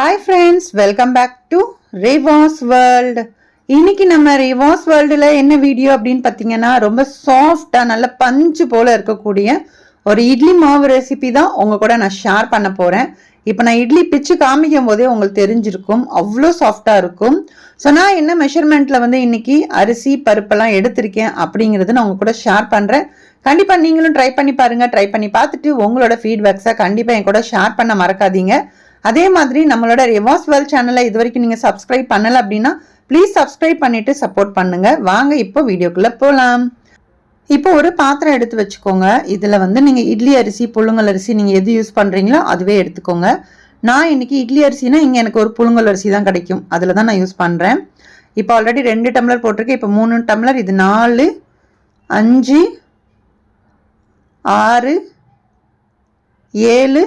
Hi friends welcome back to Rivas world இன்னைக்கு நம்ம ரிவாஸ் வேர்ல்டில் என்ன வீடியோ அப்படின்னு பார்த்தீங்கன்னா ரொம்ப சாஃப்டாக நல்ல பஞ்சு போல இருக்கக்கூடிய ஒரு இட்லி மாவு ரெசிபி தான் உங்கள் கூட நான் ஷேர் பண்ண போகிறேன் இப்போ நான் இட்லி பிச்சு காமிக்கும் போதே உங்களுக்கு தெரிஞ்சிருக்கும். அவ்வளோ சாஃப்டாக இருக்கும். ஸோ நான் என்ன மெஷர்மெண்ட்டில் வந்து இன்னைக்கு அரிசி பருப்பெல்லாம் எடுத்திருக்கேன் அப்படிங்கிறது நான் உங்கள் கூட ஷேர் பண்ணுறேன் கண்டிப்பாக நீங்களும் ட்ரை பண்ணி பாருங்க. ட்ரை பண்ணி பார்த்துட்டு உங்களோட ஃபீட்பேக்ஸை கண்டிப்பாக என் கூட ஷேர் பண்ண மறக்காதீங்க. அதே மாதிரி நம்மளோட ரிவாஸ் வேல் சேனலை இது வரைக்கும் நீங்கள் சப்ஸ்கிரைப் பண்ணலை அப்படின்னா ப்ளீஸ் சப்ஸ்கிரைப் பண்ணிவிட்டு சப்போர்ட் பண்ணுங்கள் வாங்க இப்போ வீடியோக்குள்ளே போகலாம் இப்போ ஒரு பாத்திரம் எடுத்து வச்சுக்கோங்க. இதில் வந்து நீங்கள் இட்லி அரிசி புழுங்கல் அரிசி நீங்கள் எது யூஸ் பண்ணுறீங்களோ அதுவே எடுத்துக்கோங்க. நான் இன்னைக்கு இட்லி அரிசினா இங்கே எனக்கு ஒரு புழுங்கல் அரிசி தான் கிடைக்கும். அதில் தான் நான் யூஸ் பண்ணுறேன் இப்போ ஆல்ரெடி ரெண்டு டம்ளர் போட்டிருக்கேன். இப்போ மூணு டம்ளர் இது நாலு அஞ்சு ஆறு ஏழு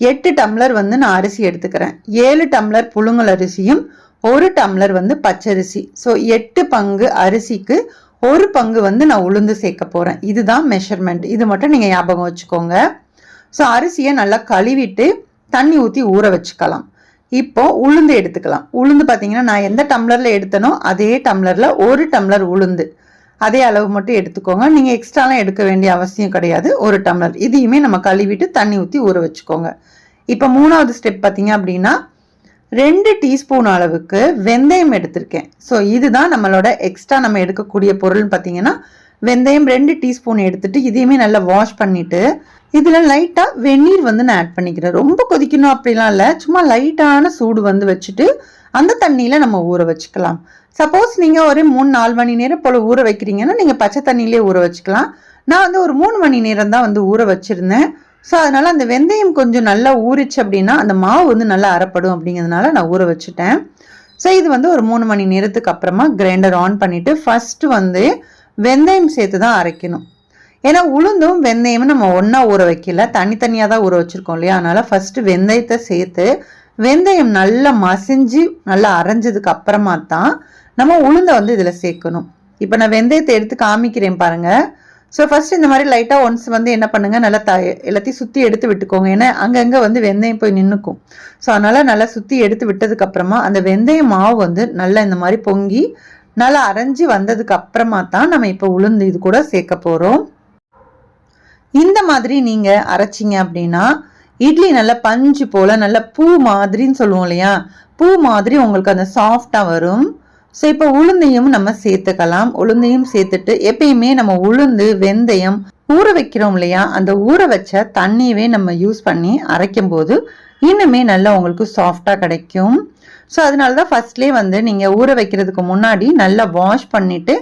எட்டு டம்ளர் வந்து நான் அரிசி எடுத்துக்கிறேன். ஏழு டம்ளர் புழுங்கல் அரிசியும் ஒரு டம்ளர் வந்து பச்சரிசி. ஸோ எட்டு பங்கு அரிசிக்கு ஒரு பங்கு வந்து நான் உளுந்து சேர்க்க போகிறேன் இதுதான் மெஷர்மெண்ட் இது மட்டும் நீங்கள் ஞாபகம் வச்சுக்கோங்க. ஸோ அரிசியை நல்லா கழுவிட்டு தண்ணி ஊற்றி ஊற வச்சுக்கலாம். இப்போ உளுந்து எடுத்துக்கலாம். உளுந்து பார்த்தீங்கன்னா நான் எந்த டம்ளரில் எடுத்தனோ அதே டம்ளரில் ஒரு டம்ளர் உளுந்து. அதே அளவு மட்டும் எடுத்துக்கோங்க. நீங்கள் எக்ஸ்ட்ராலாம் எடுக்க வேண்டிய அவசியம் கிடையாது. ஒரு டம்ளர். இதையுமே நம்ம கழுவிட்டு தண்ணி ஊற்றி ஊற வச்சுக்கோங்க. இப்போ மூணாவது ஸ்டெப் பார்த்தீங்க அப்படின்னா ரெண்டு டீஸ்பூன் அளவுக்கு வெந்தயம் எடுத்திருக்கேன். ஸோ இதுதான் நம்மளோட எக்ஸ்ட்ரா நம்ம எடுக்கக்கூடிய பொருள்னு பார்த்தீங்கன்னா வெந்தயம் ரெண்டு டீஸ்பூன் எடுத்துட்டு இதையுமே நல்லா வாஷ் பண்ணிவிட்டு இதில் லைட்டாக வெந்நீர் வந்து நான் ஆட் பண்ணிக்கிறேன். ரொம்ப கொதிக்கணும் அப்படிலாம் இல்லை. சும்மா லைட்டான சூடு வந்து வச்சுட்டு அந்த தண்ணியில் நம்ம ஊற வச்சுக்கலாம். சப்போஸ் நீங்கள் ஒரு மூணு நாலு மணி நேரம் போல் ஊற வைக்கிறீங்கன்னா நீங்கள் பச்சை தண்ணியிலே ஊற வச்சுக்கலாம். நான் வந்து ஒரு மூணு மணி நேரம் தான் வந்து ஊற வச்சுருந்தேன். ஸோ அதனால் அந்த வெந்தயம் கொஞ்சம் நல்லா ஊறிச்சு அப்படின்னா அந்த மாவு வந்து நல்லா அரைப்படும் அப்படிங்கிறதுனால நான் ஊற வச்சுட்டேன். ஸோ இது வந்து ஒரு மூணு மணி நேரத்துக்கு அப்புறமா கிரைண்டர் ஆன் பண்ணிவிட்டு ஃபஸ்ட்டு வந்து வெந்தயம் சேர்த்து தான் அரைக்கணும். ஏன்னா உளுந்தும் வெந்தயமும் நம்ம ஒன்றா ஊற வைக்கல. தனித்தனியாக தான் ஊற வச்சுருக்கோம் இல்லையா? அதனால் ஃபஸ்ட்டு வெந்தயத்தை சேர்த்து வெந்தயம் நல்லா மசிஞ்சு நல்லா அரைஞ்சதுக்கு அப்புறமா தான் நம்ம உளுந்தை வந்து இதில் சேர்க்கணும். இப்போ நான் வெந்தயத்தை எடுத்து காமிக்கிறேன் பாருங்கள் ஸோ ஃபஸ்ட் இந்த மாதிரி லைட்டாக ஒன்ஸ் வந்து என்ன பண்ணுங்கள் நல்லா த எல்லாத்தையும் சுற்றி எடுத்து விட்டுக்கோங்க. ஏன்னா அங்கங்கே வந்து வெந்தயம் போய் நின்றுக்கும் ஸோ அதனால் நல்லா சுற்றி எடுத்து விட்டதுக்கப்புறமா அந்த வெந்தய மாவு வந்து நல்லா இந்த மாதிரி பொங்கி நல்லா அரைஞ்சி வந்ததுக்கு அப்புறமா தான் நம்ம இப்போ உளுந்து இது கூட சேர்க்க போகிறோம் இந்த மாதிரி நீங்கள் அரைச்சிங்க அப்படின்னா இட்லி நல்லா பஞ்சு போல் நல்ல பூ மாதிரின்னு சொல்லுவோம் இல்லையா? பூ மாதிரி உங்களுக்கு அந்த சாஃப்டாக வரும். ஸோ இப்போ உளுந்தையும் நம்ம சேர்த்துக்கலாம். உளுந்தையும் சேர்த்துட்டு எப்பயுமே நம்ம உளுந்து வெந்தயம் ஊற வைக்கிறோம் இல்லையா? அந்த ஊற வச்ச தண்ணியவே நம்ம யூஸ் பண்ணி அரைக்கும் போது இன்னுமே நல்லா உங்களுக்கு சாஃப்டாக கிடைக்கும். ஸோ அதனால தான் ஃபர்ஸ்ட்லேயே வந்து நீங்கள் ஊற வைக்கிறதுக்கு முன்னாடி நல்லா வாஷ் பண்ணிவிட்டு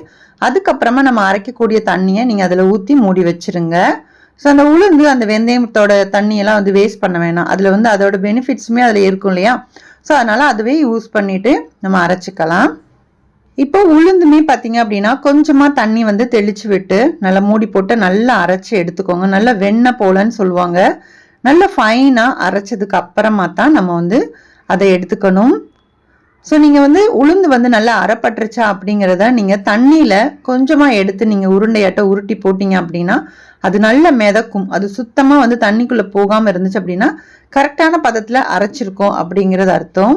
அதுக்கப்புறமா நம்ம அரைக்கக்கூடிய தண்ணியை நீங்கள் அதில் ஊற்றி மூடி வச்சிருங்க. ஸோ அந்த உளுந்து அந்த வெந்தயத்தோட தண்ணியெல்லாம் வந்து வேஸ்ட் பண்ண வேணாம். அதில் வந்து அதோட பெனிஃபிட்ஸுமே அதில் இருக்கும் இல்லையா? ஸோ அதனால் அதுவே யூஸ் பண்ணிவிட்டு நம்ம அரைச்சிக்கலாம். இப்போ உளுந்துமே பார்த்தீங்க அப்படின்னா கொஞ்சமாக தண்ணி வந்து தெளிச்சு விட்டு நல்லா மூடி போட்டு நல்லா அரைச்சி எடுத்துக்கோங்க. நல்லா வெண்ணெய் போலன்னு சொல்லுவாங்க. நல்லா ஃபைனாக அரைச்சதுக்கு அப்புறமா தான் நம்ம வந்து அதை எடுத்துக்கணும். ஸோ நீங்கள் வந்து உளுந்து வந்து நல்லா அரைப்பட்டுருச்சா அப்படிங்கிறத நீங்கள் தண்ணியில் கொஞ்சமாக எடுத்து நீங்கள் உருண்டையாட்ட உருட்டி போட்டிங்க அப்படின்னா அது நல்ல மிதக்கும். அது சுத்தமாக வந்து தண்ணிக்குள்ளே போகாமல் இருந்துச்சு அப்படின்னா கரெக்டான பதத்தில் அரைச்சிருக்கோம் அப்படிங்கிறது அர்த்தம்.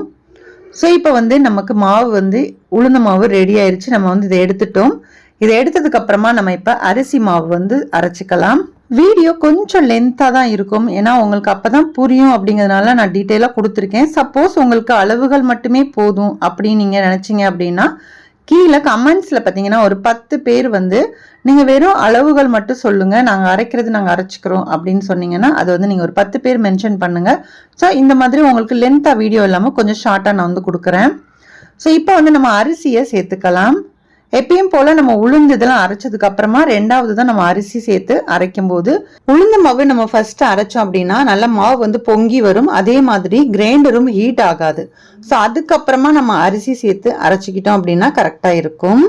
ஸோ இப்போ வந்து நமக்கு மாவு வந்து உளுந்த மாவு ரெடி ஆயிடுச்சு நம்ம வந்து இதை எடுத்துட்டோம். இதை எடுத்ததுக்கப்புறமா நம்ம இப்போ அரிசி மாவு வந்து அரைச்சிக்கலாம். வீடியோ கொஞ்சம் லென்த்தாக தான் இருக்கும். ஏன்னா உங்களுக்கு அப்போ தான் புரியும் அப்படிங்கிறதுனால நான் டீட்டெயிலாக கொடுத்துருக்கேன். சப்போஸ் உங்களுக்கு அளவுகள் மட்டுமே போதும் அப்படின்னு நீங்கள் நினச்சிங்க அப்படின்னா கீழே கமெண்ட்ஸில் பார்த்தீங்கன்னா ஒரு பத்து பேர் வந்து நீங்கள் வெறும் அளவுகள் மட்டும் சொல்லுங்கள் நாங்கள் அரைக்கிறது நாங்கள் அரைச்சிக்கிறோம். அப்படின்னு சொன்னீங்கன்னா அது வந்து நீங்கள் ஒரு பத்து பேர் மென்ஷன் பண்ணுங்கள் ஸோ இந்த மாதிரி உங்களுக்கு லென்த்தாக வீடியோ இல்லாமல் கொஞ்சம் ஷார்ட்டாக நான் வந்து கொடுக்குறேன். ஸோ இப்போ வந்து நம்ம அரிசியை சேர்த்துக்கலாம். எப்பயும் போல நம்ம உளுந்து இதெல்லாம் அரைச்சதுக்கு அப்புறமா ரெண்டாவது தான் நம்ம அரிசி சேர்த்து அரைக்கும் போது உளுந்த மாவு நம்ம ஃபர்ஸ்ட் அரைச்சோம் அப்படின்னா நல்ல மாவு வந்து பொங்கி வரும். அதே மாதிரி கிரைண்டரும் ஹீட் ஆகாது. ஸோ அதுக்கப்புறமா நம்ம அரிசி சேர்த்து அரைச்சிக்கிட்டோம் அப்படின்னா கரெக்டாக இருக்கும்.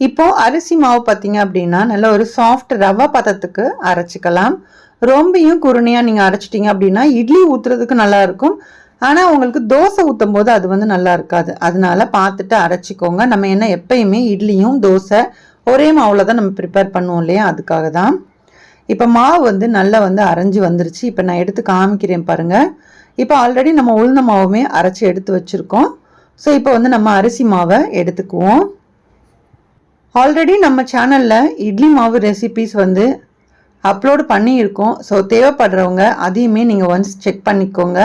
இப்போ அரிசி மாவு பார்த்தீங்க அப்படின்னா நல்ல ஒரு சாஃப்ட் ரவா பதத்துக்கு அரைச்சிக்கலாம். ரொம்பையும் குருணையாக நீங்கள் அரைச்சிட்டிங்க அப்படின்னா இட்லி ஊற்றுறதுக்கு நல்லா இருக்கும். ஆனால் உங்களுக்கு தோசை ஊற்றும் போது அது வந்து நல்லா இருக்காது. அதனால பார்த்துட்டு அரைச்சிக்கோங்க. நம்ம என்ன எப்பயுமே இட்லியும் தோசை ஒரே மாவில் தான் நம்ம ப்ரிப்பேர் பண்ணுவோம் இல்லையா? அதுக்காக தான். இப்போ மாவு வந்து நல்லா வந்து அரைஞ்சு வந்துருச்சு. இப்போ நான் எடுத்து காமிக்கிறேன் பாருங்கள் இப்போ ஆல்ரெடி நம்ம உளுந்த மாவுமே அரைச்சி எடுத்து வச்சுருக்கோம். ஸோ இப்போ வந்து நம்ம அரிசி மாவை எடுத்துக்குவோம். ஆல்ரெடி நம்ம சேனலில் இட்லி மாவு ரெசிபீஸ் வந்து அப்லோடு பண்ணியிருக்கோம். ஸோ தேவைப்படுறவங்க அதையுமே நீங்கள் ஒன்ஸ் செக் பண்ணிக்கோங்க.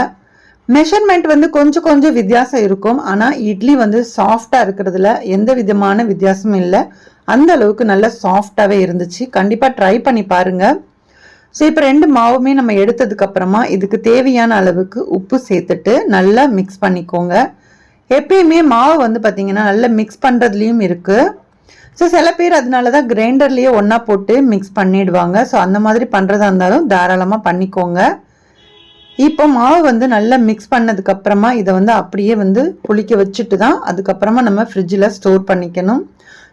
மெஷர்மெண்ட் வந்து கொஞ்சம் கொஞ்சம் வித்தியாசம் இருக்கும். ஆனால் இட்லி வந்து சாஃப்டாக இருக்கிறதுல எந்த விதமான வித்தியாசமும் இல்லை. அந்த அளவுக்கு நல்லா சாஃப்டாகவே இருந்துச்சு. கண்டிப்பாக ட்ரை பண்ணி பாருங்கள் ஸோ இப்போ ரெண்டு மாவுமே நம்ம எடுத்ததுக்கப்புறமா இதுக்கு தேவையான அளவுக்கு உப்பு சேர்த்துட்டு நல்லா மிக்ஸ் பண்ணிக்கோங்க. எப்பயுமே மாவு வந்து பார்த்திங்கன்னா நல்லா மிக்ஸ் பண்ணுறதுலேயும் இருக்குது ஸோ சில பேர் அதனால தான் கிரைண்டர்லேயே ஒன்றா போட்டு மிக்ஸ் பண்ணிடுவாங்க. ஸோ அந்த மாதிரி பண்ணுறதா இருந்தாலும் தாராளமாக பண்ணிக்கோங்க. இப்போ மாவு வந்து நல்லா மிக்ஸ் பண்ணதுக்கப்புறமா இதை வந்து அப்படியே வந்து புளிக்க வச்சுட்டு தான் அதுக்கப்புறமா நம்ம ஃப்ரிட்ஜில் ஸ்டோர் பண்ணிக்கணும்.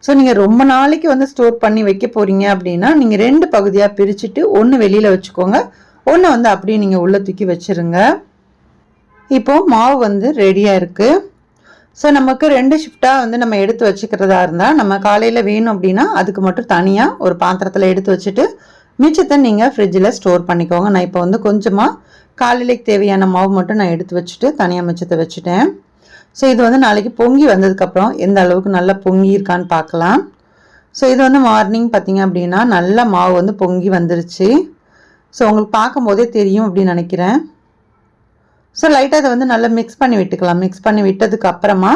ஸோ நீங்கள் ரொம்ப நாளைக்கு வந்து ஸ்டோர் பண்ணி வைக்க போகிறீங்க அப்படின்னா நீங்கள் ரெண்டு பகுதியாக பிரிச்சுட்டு ஒன்று வெளியில் வச்சுக்கோங்க. ஒன்று வந்து அப்படியே நீங்கள் உள்ளே தூக்கி வச்சுருங்க. இப்போது மாவு வந்து ரெடியாக இருக்குது ஸோ நமக்கு ரெண்டு ஷிஃப்டாக வந்து நம்ம எடுத்து வச்சுக்கிறதா இருந்தால் நம்ம காலையில் வேணும் அப்படின்னா அதுக்கு மட்டும் தனியாக ஒரு பாத்திரத்தில் எடுத்து வச்சுட்டு மிச்சத்தை நீங்கள் ஃப்ரிட்ஜில் ஸ்டோர் பண்ணிக்கோங்க. நான் இப்போ வந்து கொஞ்சமாக காலையிலைக்கு தேவையான மாவு மட்டும் நான் எடுத்து வச்சுட்டு தனியாக மிச்சத்தை வச்சுட்டேன். ஸோ இது வந்து நாளைக்கு பொங்கி வந்ததுக்கப்புறம் எந்த அளவுக்கு நல்லா பொங்கி இருக்கான்னு பார்க்கலாம். ஸோ இது வந்து மார்னிங் பார்த்தீங்க அப்படின்னா நல்லா மாவு வந்து பொங்கி வந்துருச்சு. ஸோ உங்களுக்கு பார்க்கும்போதே தெரியும் அப்படின்னு நினைக்கிறேன். ஸோ லைட்டாக அதை வந்து நல்லா மிக்ஸ் பண்ணி விட்டுக்கலாம். மிக்ஸ் பண்ணி விட்டதுக்கு அப்புறமா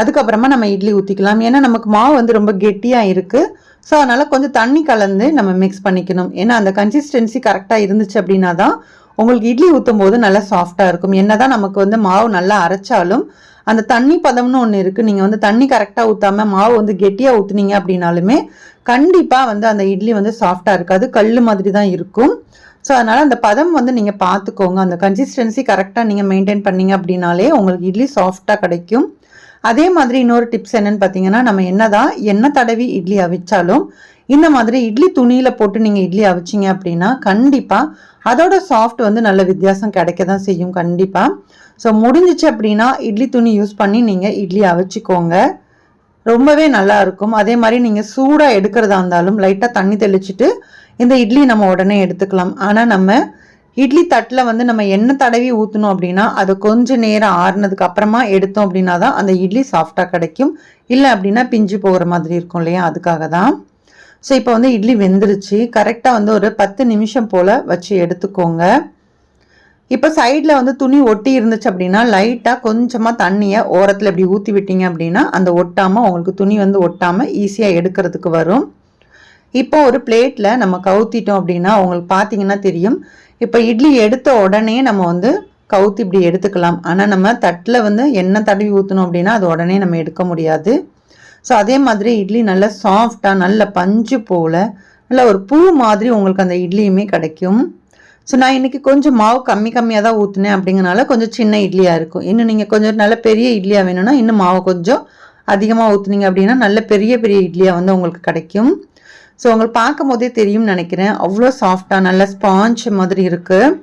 அதுக்கப்புறமா நம்ம இட்லி ஊற்றிக்கலாம் ஏன்னா நமக்கு மாவு வந்து ரொம்ப கெட்டியாக இருக்குது ஸோ அதனால் கொஞ்சம் தண்ணி கலந்து நம்ம மிக்ஸ் பண்ணிக்கணும். ஏன்னா அந்த கன்சிஸ்டன்சி கரெக்டாக இருந்துச்சு அப்படின்னா தான் உங்களுக்கு இட்லி ஊற்றும் போது நல்லா சாஃப்டாக இருக்கும். என்ன தான் நமக்கு வந்து மாவு நல்லா அரைச்சாலும் அந்த தண்ணி பதம்னு ஒன்று இருக்குது நீங்கள் வந்து தண்ணி கரெக்டாக ஊற்றாமல் மாவு வந்து கெட்டியாக ஊற்றுனீங்க அப்படின்னாலுமே கண்டிப்பாக வந்து அந்த இட்லி வந்து சாஃப்டாக இருக்காது. கல் மாதிரி தான் இருக்கும். ஸோ அதனால் அந்த பதம் வந்து நீங்கள் பார்த்துக்கோங்க அந்த கன்சிஸ்டன்சி கரெக்டாக நீங்கள் மெயின்டைன் பண்ணீங்க அப்படின்னாலே உங்களுக்கு இட்லி சாஃப்டாக கிடைக்கும். அதே மாதிரி இன்னொரு டிப்ஸ் என்னன்னு பார்த்தீங்கன்னா நம்ம என்னதான் எண்ணெய் தடவி இட்லி அவிச்சாலும் இந்த மாதிரி இட்லி துணியில் போட்டு நீங்கள் இட்லி அவிச்சிங்க அப்படின்னா கண்டிப்பாக அதோட சாஃப்ட் வந்து நல்ல வித்தியாசம் கிடைக்க தான் செய்யும் கண்டிப்பாக ஸோ முடிஞ்சிச்சு அப்படின்னா இட்லி துணி யூஸ் பண்ணி நீங்கள் இட்லி அவிச்சிக்கோங்க. ரொம்பவே நல்லா இருக்கும். அதே மாதிரி நீங்கள் சூடாக எடுக்கிறதா இருந்தாலும் லைட்டாக தண்ணி தெளிச்சுட்டு இந்த இட்லி நம்ம உடனே எடுத்துக்கலாம். ஆனால் நம்ம இட்லி தட்டில் வந்து நம்ம எண்ணெய் தடவி ஊற்றணும் அப்படின்னா அது கொஞ்சம் நேரம் ஆறுனதுக்கு அப்புறமா எடுத்தோம் அப்படின்னா தான் அந்த இட்லி சாஃப்டாக கிடைக்கும். இல்லை அப்படின்னா பிஞ்சு போகிற மாதிரி இருக்கும் இல்லையா? அதுக்காக தான். ஸோ இப்போ வந்து இட்லி வெந்துருச்சு. கரெக்டாக வந்து ஒரு பத்து நிமிஷம் போல் வச்சு எடுத்துக்கோங்க. இப்போ சைடில் வந்து துணி ஒட்டி இருந்துச்சு அப்படின்னா லைட்டாக கொஞ்சமாக தண்ணியை ஓரத்தில் இப்படி ஊற்றி விட்டீங்க அப்படின்னா அந்த ஒட்டாமல் உங்களுக்கு துணி வந்து ஒட்டாமல் ஈஸியாக எடுக்கிறதுக்கு வரும். இப்போ ஒரு பிளேட்டில் நம்ம கவுத்திட்டோம் அப்படின்னா உங்களுக்கு பார்த்தீங்கன்னா தெரியும். இப்போ இட்லி எடுத்த உடனே நம்ம வந்து கவுத்தி இப்படி எடுத்துக்கலாம். ஆனால் நம்ம தட்டில் வந்து எண்ணெய் தடவி ஊற்றணும் அப்படின்னா அது உடனே நம்ம எடுக்க முடியாது. ஸோ அதே மாதிரி இட்லி நல்லா சாஃப்டாக நல்ல பஞ்சு போல் நல்ல ஒரு பூ மாதிரி உங்களுக்கு அந்த இட்லியுமே கிடைக்கும். ஸோ நான் இன்றைக்கி கொஞ்சம் மாவு கம்மி கம்மியாக தான் ஊற்றுனேன் அப்படிங்கிறனால கொஞ்சம் சின்ன இட்லியாக இருக்கும். இன்னும் நீங்கள் கொஞ்சம் நல்ல பெரிய இட்லியாக வேணும்னா இன்னும் மாவு கொஞ்சம் அதிகமாக ஊற்றுனீங்க அப்படின்னா நல்ல பெரிய பெரிய இட்லியாக வந்து உங்களுக்கு கிடைக்கும். ஸோ உங்களுக்கு பார்க்கும் போதே தெரியும்னு நினைக்கிறேன். அவ்வளோ சாஃப்டாக நல்ல ஸ்பாஞ்ச் மாதிரி இருக்குது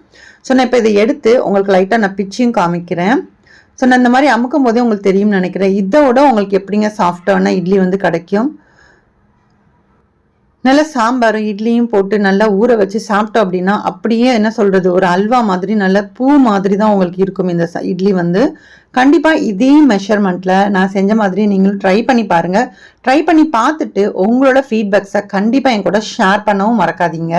ஸோ நான் இப்போ இதை எடுத்து உங்களுக்கு லைட்டாக நான் பிச்சியும் காமிக்கிறேன். ஸோ நான் இந்த மாதிரி அமுக்கும் போதே உங்களுக்கு தெரியும்னு நினைக்கிறேன். இதோட உங்களுக்கு எப்படிங்க சாஃப்டான இட்லி வந்து கிடைக்கும்? நல்லா சாம்பாரும் இட்லியும் போட்டு நல்லா ஊற வச்சு சாப்பிட்டோம் அப்படின்னா அப்படியே என்ன சொல்கிறது ஒரு அல்வா மாதிரி நல்ல பூ மாதிரி தான் உங்களுக்கு இருக்கும் இந்த இட்லி வந்து. கண்டிப்பாக இதே மெஷர்மெண்ட்டில் நான் செஞ்ச மாதிரி நீங்களும் ட்ரை பண்ணி பாருங்கள் ட்ரை பண்ணி பார்த்துட்டு உங்களோட ஃபீட்பேக்ஸை கண்டிப்பாக என் கூட ஷேர் பண்ணவும் மறக்காதீங்க.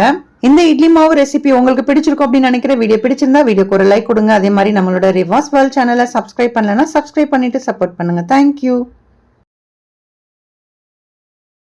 இந்த இட்லி மாவு ரெசிபி உங்களுக்கு பிடிச்சிருக்கும் அப்படின்னு நினைக்கிற வீடியோ பிடிச்சிருந்தா வீடியோக்கு ஒரு லைக் கொடுங்க. அதே மாதிரி நம்மளோட ரிவாஸ் வேர்ல்ட் சேனலை சப்ஸ்கிரைப் பண்ணலன்னா சப்ஸ்கிரைப் பண்ணிட்டு சப்போர்ட் பண்ணுங்க. Thank you